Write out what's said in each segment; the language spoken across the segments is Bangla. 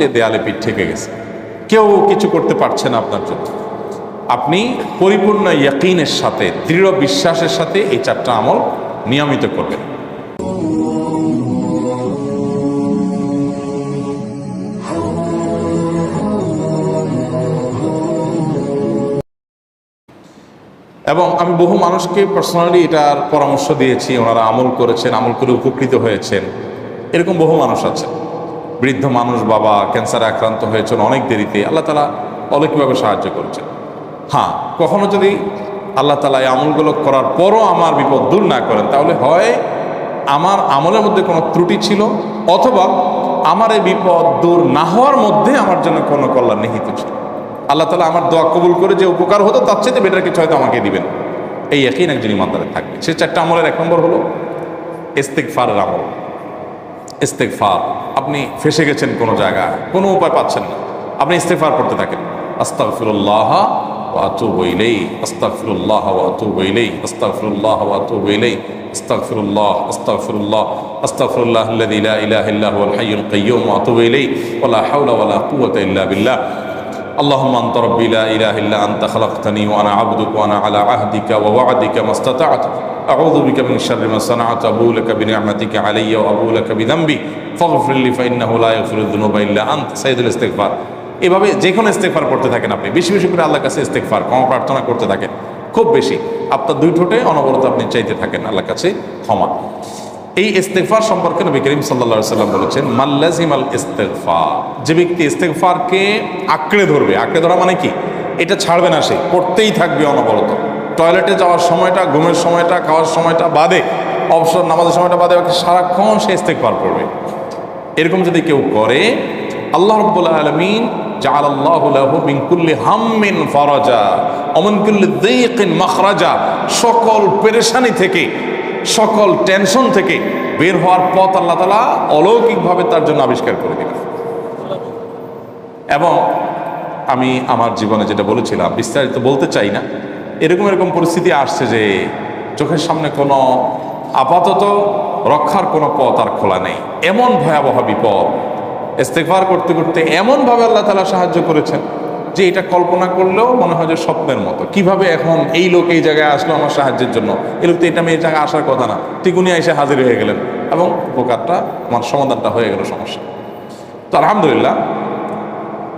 দেয়ালে পিঠ ঠেকে গেছে। কেউ কিছু করতে পারছে না আপনার জন্য। আপনি পরিপূর্ণ ইয়াকিনের সাথে, দৃঢ় বিশ্বাসের সাথে এই চারটা আমল নিয়মিত করবেন। এবং আমি বহু মানুষকে পার্সোনালি এটার পরামর্শ দিয়েছি, ওনারা আমল করেছেন, আমল করে উপকৃত হয়েছেন। এরকম বহু মানুষ আছে বৃদ্ধ মানুষ, বাবা ক্যান্সারে আক্রান্ত হয়েছেন অনেক দেরিতে, আল্লাহ তালা অলৌকিকভাবে সাহায্য করেছেন। হ্যাঁ কখনো যদি আল্লাহ তালা এই আমলগুলো করার পরও আমার বিপদ দূর না করেন, তাহলে হয় আমার আমলের মধ্যে কোনো ত্রুটি ছিল, অথবা আমার এই বিপদ দূর না হওয়ার মধ্যে আমার জন্য কোনো কল্যাণ নিহিত ছিল। আল্লাহ তালা আমার দোয়া কবুল করে যে উপকার হতো, তার চেয়ে বেটার কিছু হয়তো আমাকে দিবেন। এই একই একজন ইমানদারে থাকবে। সে চারটা আমলের এক নম্বর হলো ইস্তেক ইস্তেকফারের আমল। ইস্তেকফার আপনি ফেসে গেছেন কোনো জায়গায় কোনো উপায় পাচ্ছেন না আপনি ইস্তেকফার করতে থাকেন আস্তাগফিরুল্লাহ ওয়া আতুবু ইলাইহি আস্তাগফিরুল্লাহ ওয়া আতুবু ইলাইহি আস্তাগফিরুল্লাহ ওয়া আতুবু ইলাইহি আস্তাগফিরুল্লাহ আস্তাগফিরুল্লাহ আস্তাগফিরুল্লাহ আল্লাযী লা ইলাহা ইল্লা হুয়াল হাইয়ুল কাইয়্যুম ওয়া আতুবু ইলাইহি ওয়া লা হাওলা ওয়া লা কুওয়াতা ইল্লা বিল্লাহ اللهم انت ربي لا اله الا انت خلقتني وانا عبدك وانا على عهدك ووعدك ما استطعت اعوذ بك من شر ما صنعت ابو لك بنعمتك علي وابو لك بذنبي فاغفر لي فانه لا يغفر الذنوب الا انت سيد الاستغفار এভাবে যে কোনো ইস্তেকফার করতে থাকেন আপনি বেশি বেশি করে আল্লাহর কাছে ইস্তেকফার ক্ষমা প্রার্থনা করতে থাকেন খুব বেশি আপনার দুই ঠোঁটে অনবরত আপনি চাইতে থাকেন আল্লাহর কাছে ক্ষমা এই ইস্তেগফার সম্পর্কে নবী করিম সাল্লা সাল্লাম বলেছেন মাল্লাজিম আল ইস্তেগফার যে ব্যক্তি ইস্তেগফারকে আঁকড়ে ধরবে আঁকড়ে ধরা মানে কি এটা ছাড়বে না সে করতেই থাকবে অনবরত টয়লেটে যাওয়ার সময়টা, ঘুমের সময়টা, খাওয়ার সময়টা বাদে, অবসর নামাজের সময়টা বাদে সারাক্ষণ সে ইস্তেক পার করবে। এরকম যদি কেউ করে, আল্লাহ রব্বুল আলমিন মিন সকল পেরেশানি থেকে, সকল টেনশন থেকে বের হওয়ার পথ আল্লাহ তালা অলৌকিকভাবে তার জন্য আবিষ্কার করে দিবেন। এবং আমি আমার জীবনে যেটা বলেছিলাম, বিস্তারিত বলতে চাই না এরকম এরকম পরিস্থিতি আসছে যে চোখের সামনে কোনো আপাতত রক্ষার কোনো পথ আর খোলা নেই। এমন ভয়াবহ বিপদ ইস্তেকবার করতে করতে এমনভাবে আল্লাহ তালা সাহায্য করেছেন যে এটা কল্পনা করলেও মনে হয় যে স্বপ্নের মতো। কীভাবে এখন এই লোক এই জায়গায় আসলো আমার সাহায্যের জন্য? এই লোক তো এটা মেয়ে জায়গায় আসার কথা না। উনি এসে হাজির হয়ে গেলেন। এবং উপকারটা, আমার সমাধানটা হয়ে গেল সমস্যা। তো আলহামদুলিল্লাহ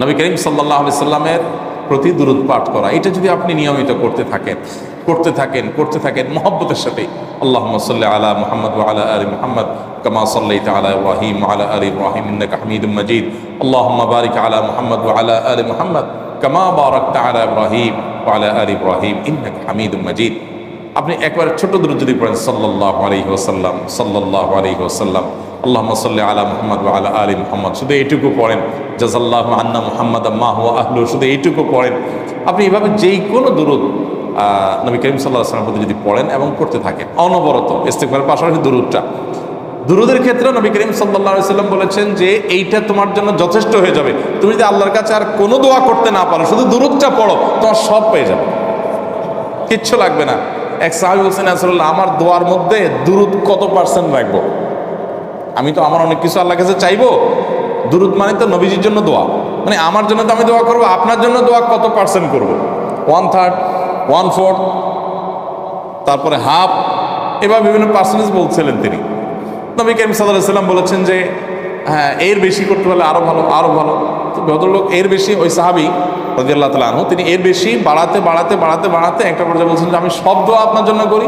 নবী করিম সাল্লাহ আলি সাল্লামের প্রতি দুরুদ পাঠ করা এটা যদি আপনি নিয়মিত করতে থাকেন করতে থাকেন করতে থাকেন মহব্বতের সাথে আল্লাহ সাল্লি আলা মোহাম্মদ আলা আলী মোহাম্মদ كما صليت على ابراهيم وعلى ال ابراهيم انك حميد مجيد اللهم بارك على محمد وعلى ال محمد كما باركت على ابراهيم وعلى ال ابراهيم انك حميد مجيد আপনি একবার ছোট দূর যদি পড়েন সাল্লাহ আলহি ওসাল্লাম সাল্লাহ আলহি ওসাল্লাম আল্লাহ সাল্লি আলা মোহাম্মদ আলা আলী মোহাম্মদ। শুধু এইটুকু পড়েন। জাজাল্লাহ আন্না মোহাম্মদ মাহ আহলু শুধু এইটুকু পড়েন। আপনি এভাবে যেই কোনো দূরত নবী করিম সাল্লাহ আসলামের প্রতি যদি পড়েন এবং করতে থাকেন, অনবরত ইস্তেকবারের পাশাপাশি দূরতটা দুরুদের ক্ষেত্রে নবী করিম সাল্লাহ সাল্লাম বলেছেন যে, এইটা তোমার জন্য যথেষ্ট হয়ে যাবে। তুমি যদি আল্লাহর কাছে আর কোনো দোয়া করতে না পারো, শুধু দুরুদটা পড়ো, তোমার সব পেয়ে যাবে। কিচ্ছু লাগবে না। এক সাহাবি হোসেন আসল্লাহ আমার দোয়ার মধ্যে দুরুদ কত পার্সেন্ট রাখব আমি তো আমার অনেক কিছু আল্লাহ কাছে চাইব। দুরুদ মানে তো নবীজির জন্য দোয়া। মানে আমার জন্য তো আমি দোয়া করব, আপনার জন্য দোয়া কত পার্সেন্ট করব? ওয়ান থার্ড ওয়ান ফোর্থ তারপরে হাফ এবার বিভিন্ন পার্সেন্টেজ বলছিলেন তিনি। নবী করিম সাল্লাহ সাল্লাম বলেছেন যে হ্যাঁ এর বেশি করতে পারলে আরও ভালো আরও ভালো। তো ভদ্রলোক এর বেশি, ওই সাহাবি তাআলা আনহু, তিনি এর বেশি বাড়াতে বাড়াতে বাড়াতে বাড়াতে একটা পর্যায়ে বলছেন যে, আমি সব দোয়া আপনার জন্য করি।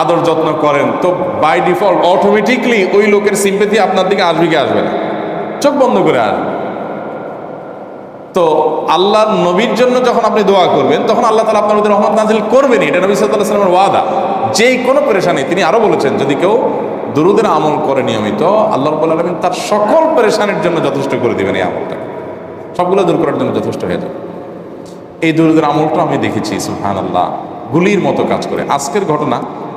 আদর যত্ন করেন, তো বাই ডিফল্ট অটোমেটিকলি ওই লোকের সিম্পেথি আপনার দিকে আসবে কি আসবে না? চোখ বন্ধ করে আসবে। তো আল্লাহর নবীর জন্য যখন আপনি দোয়া করবেন, তখন আল্লাহ তালা আপনার মধ্যে রহমত নাজিল করবেনই। এটা নবী সাল্লাহ সাল্লামের ওয়াদা। যেই কোনো পরেশানি, তিনি আরও বলেছেন, যদি কেউ দুরুদের আমল করে নিয়মিত, আল্লাহ রব্বুল আলমিন তার সকল পরেশানির জন্য যথেষ্ট করে দিবেন এই আমলটা। সবগুলো দূর করার জন্য যথেষ্ট হয়ে যাবে। এই দুরুদের আমলটা আমি দেখেছি সুহান আল্লাহ গুলির মতো কাজ করে। আজকের ঘটনা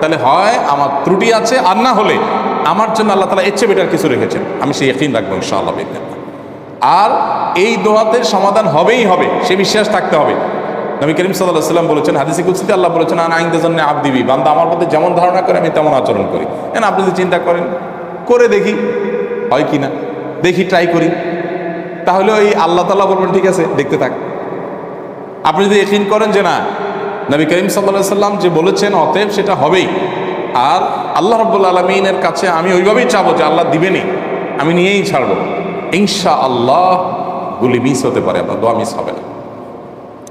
তাহলে হয় আমার ত্রুটি আছে, আর না হলে আমার জন্য আল্লাহ তালা এর চেয়ে বেটার কিছু রেখেছেন। আমি সেই একদিন রাখব ইনশাআল্লাহ। আর এই দোয়াতে সমাধান হবেই হবে, সে বিশ্বাস থাকতে হবে। নবী করিম সাল্লাহ সাল্লাম বলেছেন, হাদিসি কুৎসিতে আল্লাহ বলেছেন, আন আইনদের জন্য আব দিবি বান্দা আমার মধ্যে যেমন ধারণা করে, আমি তেমন আচরণ করি। কেন আপনি যদি চিন্তা করেন, করে দেখি, হয় কি না? দেখি ট্রাই করি। তাহলে ওই আল্লাহ তাল্লাহ বলবেন, ঠিক আছে, দেখতে থাক। আপনি যদি একিন করেন যে, না নবী করিম সাল্লাহ সাল্লাম যে বলেছেন, অতএব সেটা হবেই। আর আল্লাহ রব্বুল আলমিনের কাছে আমি ওইভাবেই চাবো যে আল্লাহ দিবেনই। আমি নিয়েই ছাড়বো। ইনশা আল্লাহ গুলি মিস হতে পারে, আপনার দোয়া মিস হবে না।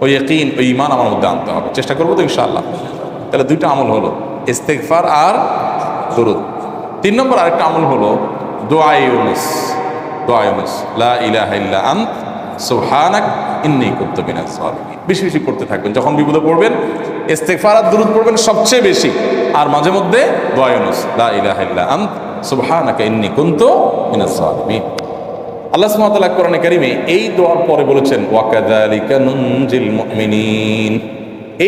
ওই একইন ওই ইমান আমার মধ্যে আনতে হবে। চেষ্টা করব তো ইনশাআল্লাহ। তাহলে দুইটা আমল হলো ইস্তেকফার আর দরুদ। তিন নম্বর আরেকটা আমল হলো দোয়া ইউনুস দোয়া ইউনুস লা ইলাহা ইল্লা আন্ত। সুবহানাক, ইন্নী কুনতু মিনাজ জালিমিন বেশি বেশি করতে থাকবেন, যখন বিপদে পড়বেন ইস্তেগফার আর দুরূদ পড়বেন সবচেয়ে বেশি। আর মাঝে মধ্যে দোয়া ইউনুস লা ইলাহা ইল্লা আন্ত, সুবহানাকা ইন্নী কুনতু মিনাজ জালিমিন আল্লাহ সুবহানাহু কোরআনে কারিমে এই দোয়ার পরে বলেছেন, ওয়াকাযালিকা নুনজিল মুমিনিন।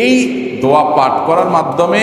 এই দোয়া পাঠ করার মাধ্যমে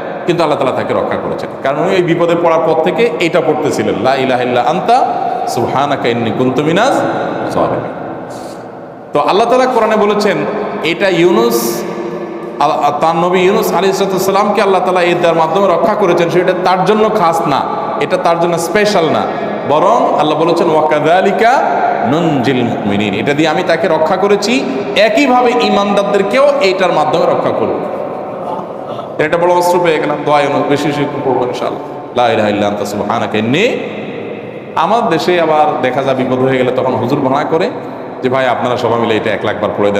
কিন্তু আল্লাহ তালা তাকে রক্ষা করেছেন। কারণ উনি এই বিপদে পড়ার পর থেকে এটা পড়তেছিলেন, লা ইলাহিল্লা আন্তা সুবহানাকা ইন্নী কুনতু মিনাজ তো আল্লাহ তালা কোরআনে বলেছেন, এটা ইউনুস তার নবী ইউনুস আলী সালামকে আল্লাহ তালা দেওয়ার মাধ্যমে রক্ষা করেছেন। সেটা তার জন্য খাস না, এটা তার জন্য স্পেশাল না। বরং আল্লাহ বলেছেন ওয়াকাদালিকা নঞ্জিল মুমিনিন। এটা দিয়ে আমি তাকে রক্ষা করেছি। একইভাবে ইমানদারদেরকেও এইটার মাধ্যমে রক্ষা করব। এটা বড় অস্ত্র পেয়ে গেলাম দোয়া ইউনুস বেশি বেশি পড়ব ইনশাল্লাহ লা ইলাহা ইল্লা আনতা সুবহানাকা, ইন্নী। আমার দেশে আবার দেখা যায় বিপদ হয়ে গেলে তখন হুজুর ভাড়া করে যে, ভাই, আপনারা সবাই মিলে এটা এক লাখবার পড়ে দেন।